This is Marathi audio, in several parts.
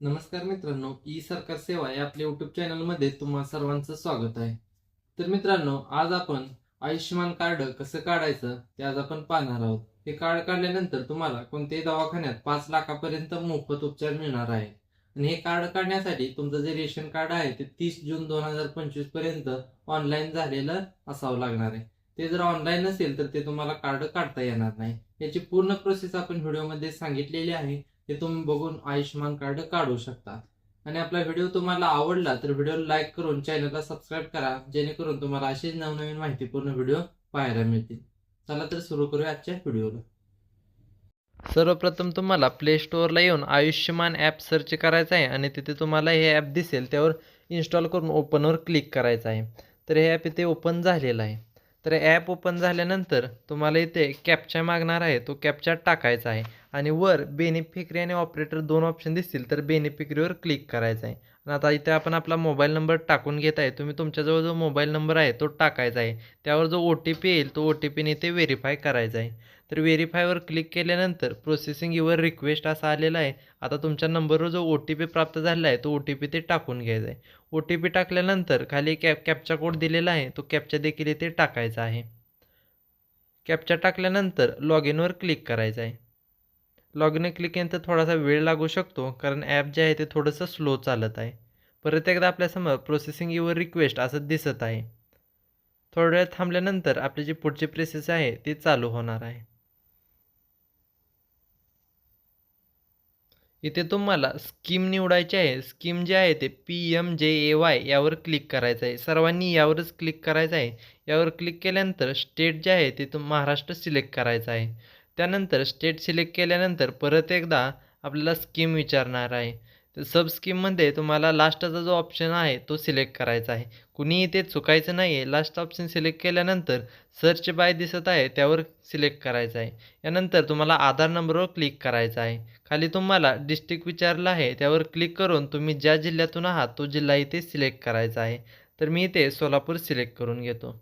नमस्कार मित्रांनो ई सरकार सेवा या आपल्या युट्यूब चॅनलमध्ये तुम्हा सर्वांचं स्वागत आहे. तर मित्रांनो आज आपण आयुष्यमान कार्ड कसं काढायचं ते आज आपण पाहणार आहोत. हे कार्ड काढल्यानंतर तुम्हाला कोणत्याही दवाखान्यात पाच लाखापर्यंत मोफत उपचार मिळणार आहे. आणि हे कार्ड काढण्यासाठी तुमचं जे रेशन कार्ड आहे ते तीस जून दोन हजार पंचवीसपर्यंत ऑनलाईन झालेलं असावं लागणार आहे. ते जर ऑनलाईन नसेल तर ते तुम्हाला कार्ड काढता येणार नाही. याची पूर्ण प्रोसेस आपण व्हिडिओमध्ये सांगितलेली आहे. ते तुम्ही बघून आयुष्यमान कार्ड काढू शकता. आणि आपला व्हिडिओ तुम्हाला आवडला तर व्हिडिओला लाईक करून चॅनलला सबस्क्राईब करा जेणेकरून तुम्हाला असेच नवनवीन माहितीपूर्ण व्हिडिओ पाहायला मिळतील. चला तर सुरू करूया आजच्या व्हिडिओला. सर्वप्रथम तुम्हाला प्ले स्टोअरला येऊन आयुष्यमान ॲप सर्च करायचं आहे आणि तिथे तुम्हाला हे ॲप दिसेल त्यावर इन्स्टॉल करून ओपनवर क्लिक करायचं आहे. तर हे ॲप इथे ओपन झालेलं आहे. तर ॲप ओपन झाल्यानंतर तुम्हाला इथे कॅपचा मागणार आहे. तो कॅपचा टाकायचा आहे. आणि वर बेनिफिकरी आणि ऑपरेटर दोन ऑप्शन दिसतील तर बेनिफिकरीवर क्लिक करायचं आहे. आणि आता इथे आपण आपला मोबाईल नंबर टाकून घेत आहे. तुम्ही तुमच्याजवळ जो मोबाईल नंबर आहे तो टाकायचा आहे. त्यावर जो ओ टी पी येईल तो ओ टी पीने इथे व्हेरीफाय करायचा आहे. तर व्हेरीफायवर क्लिक केल्यानंतर प्रोसेसिंग युअर रिक्वेस्ट असा आलेला आहे. आता तुमच्या नंबरवर जो ओ टी पी प्राप्त झालेला आहे तो ओ टी पी ते टाकून घ्यायचा आहे. ओ टी पी टाकल्यानंतर खाली कॅप कॅपचा कोड दिलेला आहे. तो कॅपचा देखील इथे टाकायचा आहे. कॅपचा टाकल्यानंतर लॉग इनवर क्लिक करायचं आहे. लॉग इन क्लिक केल्यानंतर थोडासा वेळ लागू शकतो कारण ॲप जे आहे ते थोडंसं स्लो चालत आहे. परत एकदा आपल्यासमोर प्रोसेसिंग युअर रिक्वेस्ट असं दिसत आहे. थोड्या वेळ थांबल्यानंतर आपली जी पुढची प्रोसेस आहे ती चालू होणार आहे. इथे तुम्हाला स्कीम निवडायची आहे. स्कीम जे आहे ते पी एम जे ए वाय यावर क्लिक करायचं आहे. सर्वांनी यावरच क्लिक करायचं आहे. यावर क्लिक केल्यानंतर स्टेट जे आहे ते तुम महाराष्ट्र सिलेक्ट करायचं आहे. त्यानंतर स्टेट सिलेक्ट केल्यानंतर परत एकदा आपल्याला स्कीम विचारणार आहे. तर सब स्कीममध्ये तुम्हाला लास्टचा जो ऑप्शन आहे तो सिलेक्ट करायचा आहे. कुणीही ते चुकायचं नाही आहे लास्ट ऑप्शन सिलेक्ट केल्यानंतर सर्च बाय दिसत आहे त्यावर सिलेक्ट करायचं आहे. यानंतर तुम्हाला आधार नंबरवर क्लिक करायचं आहे. खाली तुम्हाला डिस्ट्रिक्ट विचारलं आहे त्यावर क्लिक करून तुम्ही ज्या जिल्ह्यातून आहात तो जिल्हा इथे सिलेक्ट करायचा आहे. तर मी इथे सोलापूर सिलेक्ट करून घेतो.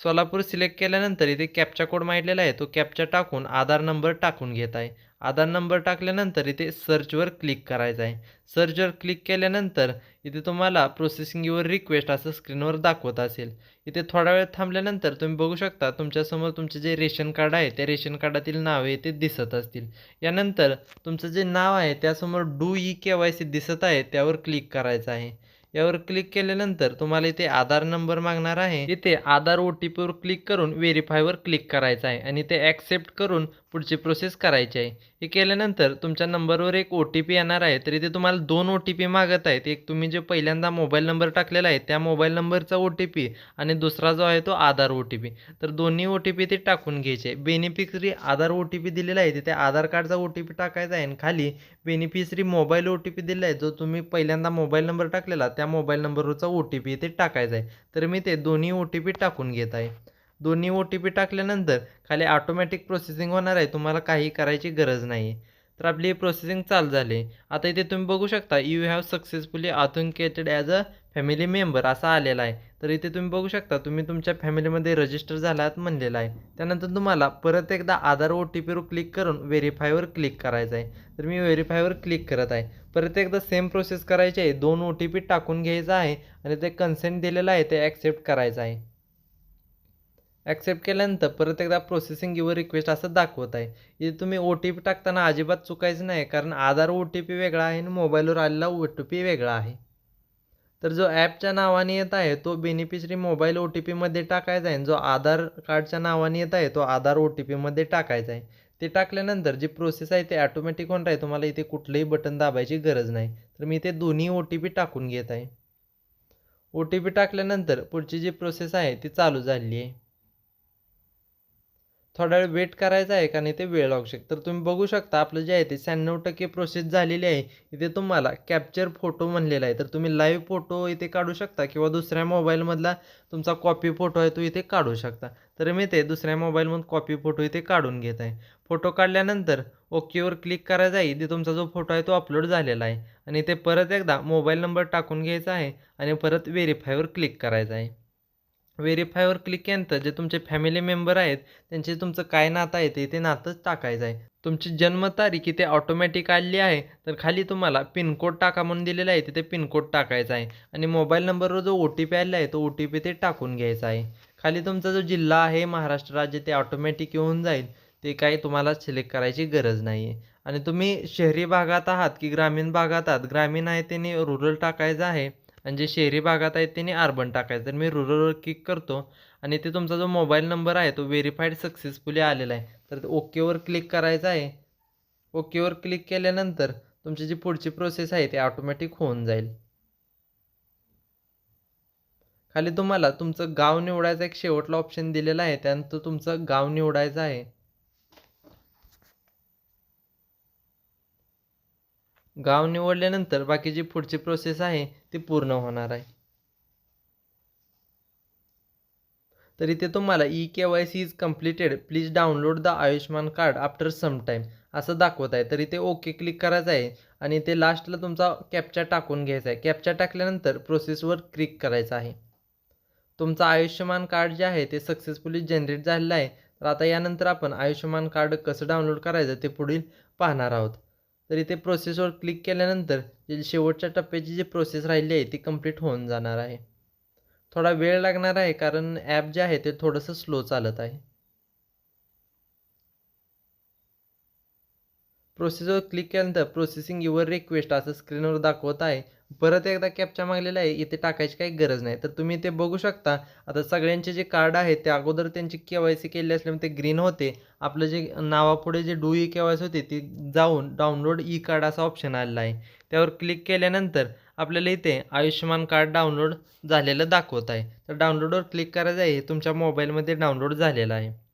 सोलापूर सिलेक्ट केल्यानंतर इथे कॅपचा कोड माहितलेला आहे. तो कॅपचा टाकून आधार नंबर टाकून घेत आहे. आधार नंबर टाकल्यानंतर इथे सर्चवर क्लिक करायचं आहे. सर्चवर क्लिक केल्यानंतर इथे तुम्हाला प्रोसेसिंग युअर रिक्वेस्ट असं स्क्रीनवर दाखवत असेल. इथे थोडा वेळ थांबल्यानंतर तुम्ही बघू शकता तुमच्यासमोर तुमचे जे रेशन कार्ड आहे त्या रेशन कार्डातील नावे ते दिसत असतील. यानंतर तुमचं जे नाव आहे त्यासमोर do e e K Y C दिसत आहे त्यावर क्लिक करायचं आहे. यावर क्लिक केल्यानंतर तुम्हाला इथे आधार नंबर मागणार आहे. इथे आधार ओ टी पीवर क्लिक करून व्हेरीफायवर क्लिक करायचं आहे आणि ते ॲक्सेप्ट करून पुढची प्रोसेस करायची आहे. हे केल्यानंतर तुमच्या नंबरवर एक ओ टी पी येणार आहे तर इथे तुम्हाला दोन ओ टी पी मागत आहेत एक तुम्ही जे पहिल्यांदा मोबाईल नंबर टाकलेला आहे त्या मोबाईल नंबरचा ओ टी पी आणि दुसरा जो आहे तो आधार ओ टी पी तर दोन्ही ओ टी पी ते टाकून घ्यायचे beneficiary Aadhaar O T P दिलेला आहे तिथे आधार कार्डचा ओ टी पी टाकायचा आहे आणि खाली beneficiary mobile O T P दिलेला आहे जो तुम्ही पहिल्यांदा मोबाईल नंबर टाकलेला त्या मोबाईल नंबरवरचा ओ टी पी इथे टाकायचा आहे तर मी ते दोन्ही ओ टी पी टाकून घेत आहे दोन्ही ओ टी पी टाकल्यानंतर खाली ऑटोमॅटिक प्रोसेसिंग होणार आहे. तुम्हाला काही करायची गरज नाही तर आपली प्रोसेसिंग चालू झाली. आता इथे तुम्ही बघू शकता you have successfully authenticated as a family member असा आलेला आहे. तर इथे तुम्ही बघू शकता तुम्ही तुमच्या फॅमिलीमध्ये रजिस्टर झालात म्हणलेला आहे. त्यानंतर तुम्हाला परत एकदा आधार ओ टी पीवर क्लिक करून व्हेरीफायवर क्लिक करायचं आहे. तर मी व्हेरीफायवर क्लिक करत आहे. परत एकदा सेम प्रोसेस करायची आहे. दोन ओ टी पी टाकून घ्यायचा आहे आणि ते कन्सेंट दिलेलं आहे ते ॲक्सेप्ट करायचं आहे. ॲक्सेप्ट केल्यानंतर परत एकदा प्रोसेसिंग युअर रिक्वेस्ट असं दाखवत आहे. इथे तुम्ही ओ टी पी टाकताना अजिबात चुकायचं नाही कारण आधार ओ टी पी वेगळा आहे आणि मोबाईलवर आलेला ओ टी पी वेगळा आहे. तर जो ॲपच्या नावाने येत आहे तो बेनिफिशरी मोबाईल ओ टी पीमध्ये टाकायचा आहे. जो आधार कार्डच्या नावाने येत आहे तो आधार ओ टी पीमध्ये टाकायचा आहे. ते टाकल्यानंतर जी प्रोसेस आहे ते ॲटोमॅटिक होणार आहे. तुम्हाला इथे कुठलंही बटन दाबायची गरज नाही. तर मी इथे दोन्ही ओ टी पी टाकून घेत आहे. ओ टी पी टाकल्यानंतर पुढची जी प्रोसेस आहे ती चालू झाली आहे. थोडा वेळ वेट करायचा आहे का? नाही ते वेळ लागू शकतो. तर तुम्ही बघू शकता आपलं जे आहे ते शहाण्णव टक्के प्रोसेस झालेली आहे. इथे तुम्हाला कॅप्चर फोटो म्हणलेला आहे. तर तुम्ही लाईव्ह फोटो इथे काढू शकता किंवा दुसऱ्या मोबाईलमधला तुमचा कॉपी फोटो आहे तो इथे काढू शकता. तर मी ते दुसऱ्या मोबाईलमधून कॉपी फोटो इथे काढून घेत आहे. फोटो काढल्यानंतर ओकेवर क्लिक करायचा आहे. इथे तुमचा जो फोटो आहे तो अपलोड झालेला आहे. आणि ते परत एकदा मोबाईल नंबर टाकून घ्यायचा आहे. आणि परत व्हेरीफायवर क्लिक करायचं आहे. व्हेरीफायवर क्लिक केल्यानंतर जे तुमचे फॅमिली मेंबर आहेत त्यांचे तुमचं काय नातं आहे ते ते नातंच टाकायचं आहे. तुमची जन्मतारीख इथे ऑटोमॅटिक आलेली आहे तर खाली तुम्हाला पिनकोड टाका म्हणून दिलेला आहे तिथे पिनकोड टाकायचा आहे. आणि मोबाईल नंबरवर जो ओ टी पी आलेला आहे तो ओ टी पी ते टाकून घ्यायचा आहे. खाली तुमचा जो जिल्हा आहे महाराष्ट्र राज्य ते ऑटोमॅटिक येऊन जाईल. ते काही तुम्हाला सिलेक्ट करायची गरज नाही आहे आणि तुम्ही शहरी भागात आहात की ग्रामीण भागात आहात ग्रामीण आहे त्यांनी रुरल टाकायचं आहे. आणि जे शहरी भागात आहेत त्यांनी अर्बन टाकायचं. तर मी रुरलवर क्लिक करतो आणि ते तुमचा जो मोबाईल नंबर आहे तो व्हेरीफाईड सक्सेसफुली आलेला आहे. तर ओकेवर क्लिक करायचं आहे. ओकेवर क्लिक केल्यानंतर तुमची जी पुढची प्रोसेस आहे ती ऑटोमॅटिक होऊन जाईल. खाली तुम्हाला तुमचं गाव निवडायचं एक शेवटला ऑप्शन दिलेला आहे. त्यानंतर तुमचं गाव निवडायचं आहे. गाव निवडल्यानंतर बाकीची पुढची प्रोसेस आहे ती पूर्ण होणार आहे. तर इथे तुम्हाला e K Y C is completed please download the Ayushman card after some time असं दाखवत आहे. तर इथे ओके क्लिक करायचं आहे. आणि इथे लास्टला तुमचा कॅप्चा टाकून घ्यायचा आहे. कॅप्चा टाकल्यानंतर प्रोसेसवर क्लिक करायचं आहे. तुमचं आयुष्यमान कार्ड जे आहे ते सक्सेसफुली जनरेट झालेलं आहे. तर आता यानंतर आपण आयुष्यमान कार्ड कसं डाउनलोड करायचं ते पुढील पाहणार आहोत. तर इथे प्रोसेसवर क्लिक केल्यानंतर जे शेवटच्या टप्प्याची जी प्रोसेस राहिली आहे ती कंप्लीट होऊन जाणार आहे. थोडा वेळ लागणार आहे कारण ॲप जे आहे ते थोडंसं स्लो चालत आहे. प्रोसेसवर क्लिक केल्यानंतर प्रोसेसिंग युअर रिक्वेस्ट असं स्क्रीनवर दाखवत आहे. परत एकदा कॅपच्या मागलेला आहे इथे टाकायची काही गरज नाही. तर तुम्ही ते बघू शकता. आता सगळ्यांचे जे कार्ड आहे ते अगोदर त्यांची के वाय सी केली असल्यामुळे ते ग्रीन होते. आपलं जे नावापुढे जे do e K Y C होते ती जाऊन डाउनलोड ई कार्ड असा ऑप्शन आलेला आहे. त्यावर क्लिक केल्यानंतर आपल्याला इथे आयुष्यमान कार्ड डाउनलोड झालेलं दाखवत आहे. तर डाउनलोडवर क्लिक करायचं आहे हे तुमच्या मोबाईलमध्ये डाउनलोड झालेलं आहे.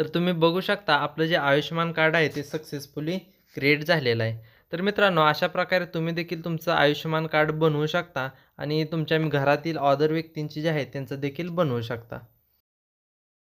तर तुम्ही बघू शकता आपलं जे आयुष्यमान कार्ड आहे ते सक्सेसफुली क्रिएट झालेलं आहे. तर मित्रांनो अशा प्रकारे तुम्ही देखील तुमचं आयुष्यमान कार्ड बनवू शकता आणि तुमच्या घरातील ऑदर व्यक्तींची जे आहे त्यांचं देखील बनवू शकता.